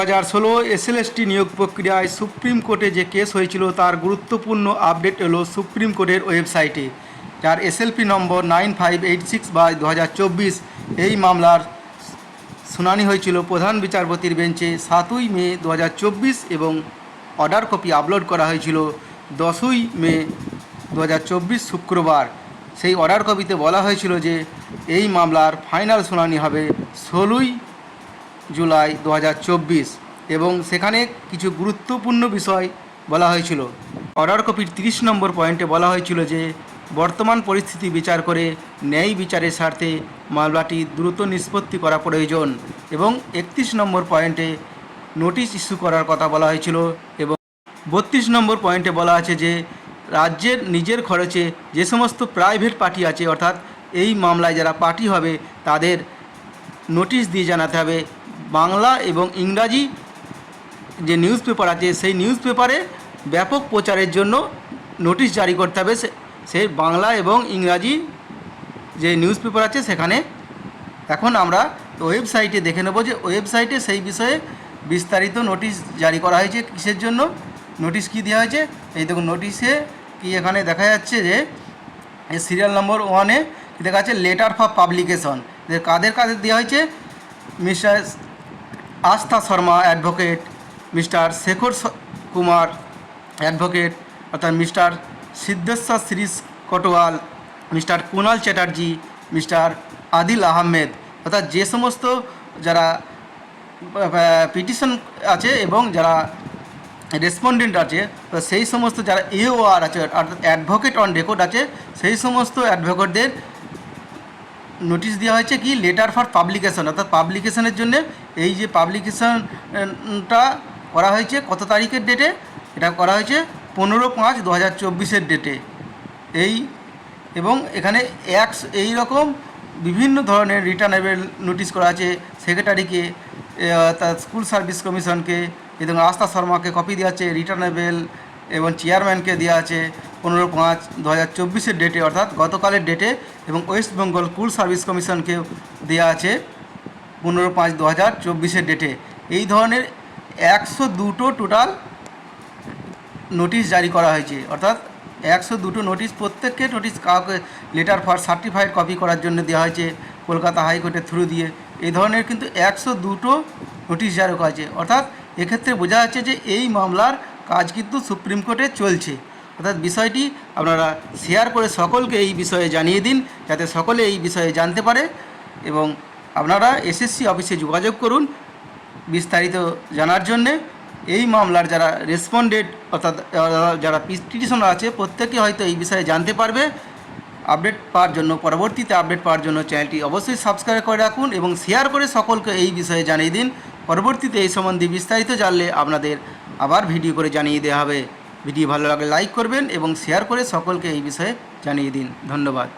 হাজার ষোলো এসএলএসটি নিয়োগ প্রক্রিয়ায় সুপ্রিম কোর্টে যে কেস হয়েছিল তার গুরুত্বপূর্ণ আপডেট এলো সুপ্রিম কোর্টের ওয়েবসাইটে, যার SLP number nine five eight six by দু হাজার চব্বিশ। এই মামলার শুনানি হয়েছিল প্রধান বিচারপতির বেঞ্চে সাতই মে দু হাজার চব্বিশ এবং অর্ডার কপি আপলোড করা হয়েছিল দশই মে দু হাজার চব্বিশ শুক্রবার। সেই অর্ডার কপিতে বলা হয়েছিল যে এই মামলার ফাইনাল শুনানি হবে ষোলোই জুলাই দু হাজার চব্বিশ এবং সেখানে কিছু গুরুত্বপূর্ণ বিষয় বলা হয়েছিল। অর্ডার কপির তিরিশ নম্বর পয়েন্টে বলা হয়েছিল যে, বর্তমান পরিস্থিতি বিচার করে ন্যায় বিচারের স্বার্থে মামলাটি দ্রুত নিষ্পত্তি করা প্রয়োজন এবং একত্রিশ নম্বর পয়েন্টে নোটিশ ইস্যু করার কথা বলা হয়েছিল এবং বত্রিশ নম্বর পয়েন্টে বলা আছে যে, রাজ্যের নিজের খরচে যে সমস্ত প্রাইভেট পার্টি আছে অর্থাৎ এই মামলায় যারা পার্টি হবে তাদের নোটিশ দিয়ে জানাতে হবে বাংলা এবং ইংরাজি যে নিউজ পেপার আছে, সেই নিউজ পেপারে ব্যাপক প্রচারের জন্য নোটিশ জারি করতে হবে। সে- বাংলা এবং ইংরাজি যে নিউজ পেপার আছে, সেখানে এখন আমরা ওয়েবসাইটে দেখে নেব যে ওয়েবসাইটে সেই বিষয়ে বিস্তারিত নোটিশ জারি করা হয়েছে কিসের জন্য, নোটিশ কি দেওয়া হয়েছে। এই দেখুন, নোটিশে কি এখানে দেখা যাচ্ছে যে সিরিয়াল নম্বর ওয়ানে দেখা যাচ্ছে, লেটার ফর পাবলিকেশন কাদের কাদের দেওয়া হয়েছে, mister Astha Sharma advocate mister Shekhar Kumar advocate অর্থাৎ mister Siddheshwar Shirish Kotwal, mister Kunal Chatterjee, mister Adil Ahmed. অর্থাৎ যে সমস্ত যারা পিটিশন আছে এবং যারা রেসপন্ডেন্ট আছে সেই সমস্ত যারা এওআর আছে, অর্থাৎ অ্যাডভোকেট অন রেকর্ড আছে, সেই সমস্ত অ্যাডভোকেটদের নোটিশ দেওয়া হয়েছে কি লেটার ফর পাবলিকেশন অর্থাৎ পাবলিকেশনের জন্য এই যে পাবলিকেশনটা করা হয়েছে কত তারিখের ডেটে এটা করা হয়েছে পনেরো পাঁচ দু হাজার চব্বিশের ডেটে এই, এবং এখানে এক এই রকম বিভিন্ন ধরনের রিটার্নেবল নোটিশ করা আছে সেক্রেটারিকে তার স্কুল সার্ভিস কমিশনকে এবং আস্থা শর্মাকে কপি দেওয়া আছে রিটার্নেবল এবং চেয়ারম্যানকে দেওয়া আছে। পনেরো পাঁচ দু হাজার চব্বিশের ডেটে অর্থাৎ গতকালের ডেটে এবং ওয়েস্ট বেঙ্গল কুল সার্ভিস কমিশনকে দেওয়া আছে পনেরো পাঁচ দু হাজার চব্বিশের ডেটে এই ধরনের একশো দুটো টোটাল নোটিশ জারি করা হয়েছে। অর্থাৎ একশো দুটো নোটিশ প্রত্যেককে নোটিশ কাউকে লেটার ফর সার্টিফাইড কপি করার জন্য দেওয়া হয়েছে কলকাতা হাইকোর্টের থ্রু দিয়ে। এই ধরনের কিন্তু একশো দুটো নোটিশ জারি করা হয়েছে। অর্থাৎ এক্ষেত্রে বোঝা যাচ্ছে যে এই মামলার কাজ কিন্তু সুপ্রিম কোর্টে চলছে। অর্থাৎ বিষয়টি আপনারা শেয়ার করে সকলকে এই বিষয়ে জানিয়ে দিন, যাতে সকলে এই বিষয়ে জানতে পারে এবং আপনারা এসএসসি অফিসে যোগাযোগ করুন বিস্তারিত জানার জন্যে। এই মামলার যারা রেসপন্ডেড অর্থাৎ যারা পিটিশনার আছে, প্রত্যেকে হয়তো এই বিষয়ে জানতে পারবে। আপডেট পাওয়ার জন্য, পরবর্তীতে আপডেট পাওয়ার জন্য চ্যানেলটি অবশ্যই সাবস্ক্রাইব করে রাখুন এবং শেয়ার করে সকলকে এই বিষয়ে জানিয়ে দিন। পরবর্তীতে এই সম্বন্ধে বিস্তারিত জানলে আপনাদের আবার ভিডিও করে জানিয়ে দেওয়া হবে। ভিডিও ভালো লাগলে লাইক করবেন এবং শেয়ার করে সকলকে এই বিষয়ে জানিয়ে দিন। ধন্যবাদ।